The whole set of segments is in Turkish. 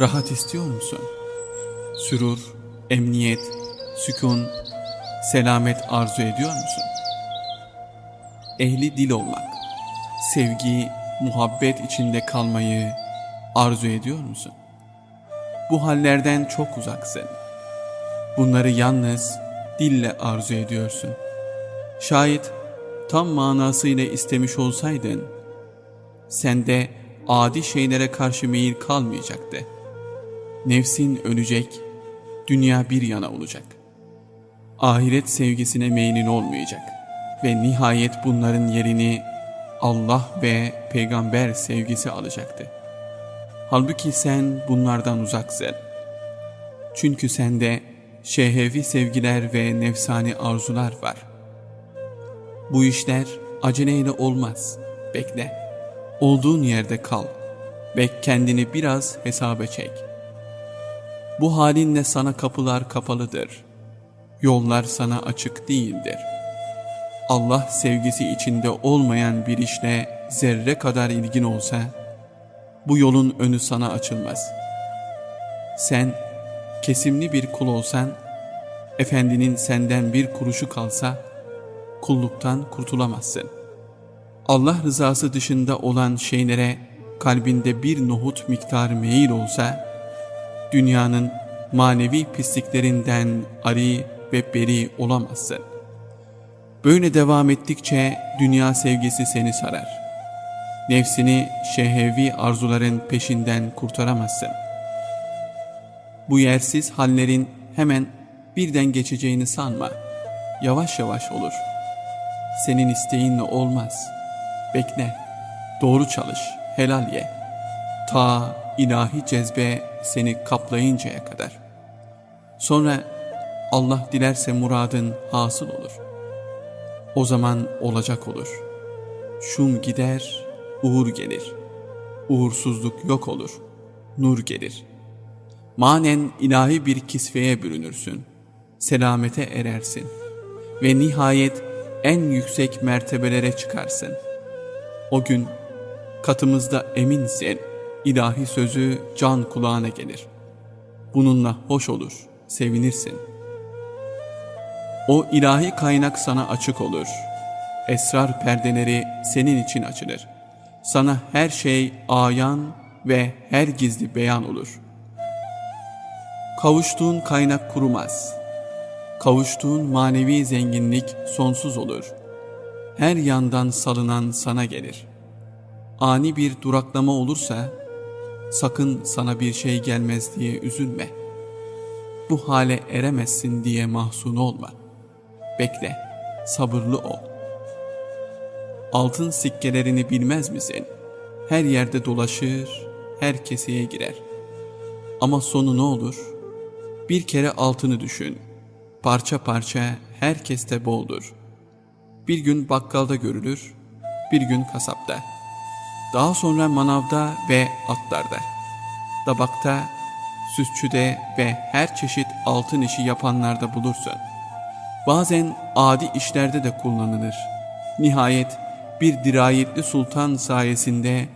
Rahat istiyor musun? Sürur, emniyet, sükun, selamet arzu ediyor musun? Ehli dil olmak, sevgi, muhabbet içinde kalmayı arzu ediyor musun? Bu hallerden çok uzaksın. Bunları yalnız dille arzu ediyorsun. Şayet tam manasıyla istemiş olsaydın, sende adi şeylere karşı meyil kalmayacaktı. Nefsin ölecek, dünya bir yana olacak. Ahiret sevgisine meylin olmayacak ve nihayet bunların yerini Allah ve peygamber sevgisi alacaktı. Halbuki sen bunlardan uzaksın. Çünkü sende şehevi sevgiler ve nefsani arzular var. Bu işler aceleyle olmaz. Bekle. Olduğun yerde kal ve kendini biraz hesaba çek. Bu halinle sana kapılar kapalıdır. Yollar sana açık değildir. Allah sevgisi içinde olmayan bir işle zerre kadar ilgin olsa, bu yolun önü sana açılmaz. Sen kesimli bir kul olsan, efendinin senden bir kuruşu kalsa, kulluktan kurtulamazsın. Allah rızası dışında olan şeylere kalbinde bir nohut miktarı meyil olsa, dünyanın manevi pisliklerinden ari ve beri olamazsın. Böyle devam ettikçe dünya sevgisi seni sarar. Nefsini şehevi arzuların peşinden kurtaramazsın. Bu yersiz hallerin hemen birden geçeceğini sanma. Yavaş yavaş olur. Senin isteğinle olmaz. Bekle. Doğru çalış. Helal ye. Ta ilahi cezbe seni kaplayıncaya kadar. Sonra Allah dilerse muradın hasıl olur. O zaman olacak olur. Şum gider, uğur gelir. Uğursuzluk yok olur. Nur gelir. Manen ilahi bir kisveye bürünürsün. Selamete erersin. Ve nihayet en yüksek mertebelere çıkarsın. O gün katımızda eminsin, ilahi sözü can kulağına gelir. Bununla hoş olur, sevinirsin. O ilahi kaynak sana açık olur. Esrar perdeleri senin için açılır. Sana her şey ayan ve her gizli beyan olur. Kavuştuğun kaynak kurumaz. Kavuştuğun manevi zenginlik sonsuz olur. Her yandan salınan sana gelir. Ani bir duraklama olursa sakın sana bir şey gelmez diye üzülme. Bu hale eremezsin diye mahzun olma. Bekle, sabırlı ol. Altın sikkelerini bilmez misin? Her yerde dolaşır, her keseye girer. Ama sonu ne olur? Bir kere altını düşün. Parça parça herkeste boldur. Bir gün bakkalda görülür, bir gün kasapta. Daha sonra manavda ve atlarda. Dabakta, süsçüde ve her çeşit altın işi yapanlarda bulursun. Bazen adi işlerde de kullanılır. Nihayet bir dirayetli sultan sayesinde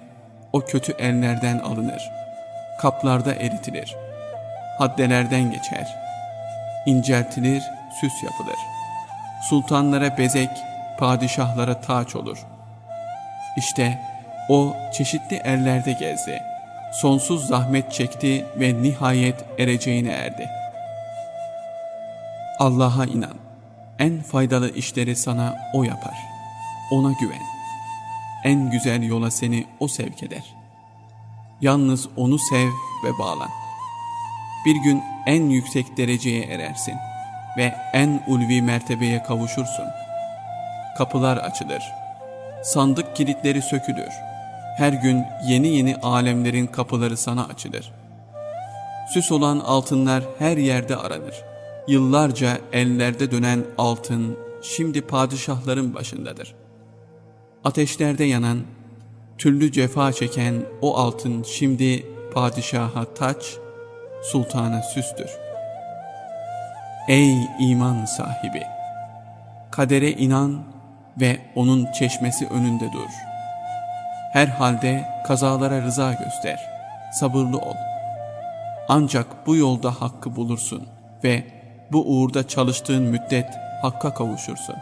o kötü ellerden alınır. Kaplarda eritilir. Haddelerden geçer. İnceltilir, süs yapılır. Sultanlara bezek, padişahlara taç olur. İşte o çeşitli ellerde gezdi. Sonsuz zahmet çekti ve nihayet ereceğine erdi. Allah'a inan. En faydalı işleri sana O yapar. Ona güven. En güzel yola seni O sevk eder. Yalnız O'nu sev ve bağlan. Bir gün en yüksek dereceye erersin ve en ulvi mertebeye kavuşursun. Kapılar açılır. Sandık kilitleri sökülür. Her gün yeni yeni alemlerin kapıları sana açılır. Süs olan altınlar her yerde aranır. Yıllarca ellerde dönen altın şimdi padişahların başındadır. Ateşlerde yanan, türlü cefa çeken o altın şimdi padişaha taç, sultana süstür. Ey iman sahibi! Kadere inan ve onun çeşmesi önünde dur. Her halde kazalara rıza göster, sabırlı ol. Ancak bu yolda hakkı bulursun ve bu uğurda çalıştığın müddet hakka kavuşursun.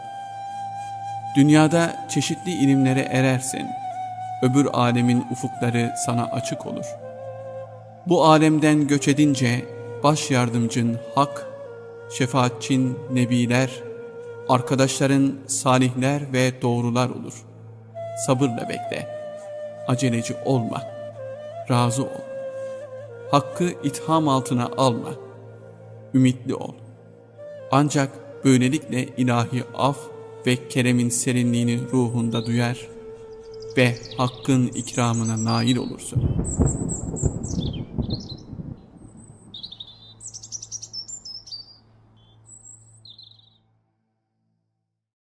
Dünyada çeşitli ilimlere erersin. Öbür alemin ufukları sana açık olur. Bu alemden göç edince baş yardımcın hak, şefaatçin nebiler, arkadaşların salihler ve doğrular olur. Sabırla bekle. Aceleci olma. Razı ol. Hakkı itham altına alma. Ümitli ol. Ancak böylelikle ilahi af ve keremin serinliğini ruhunda duyar ve hakkın ikramına nail olursun.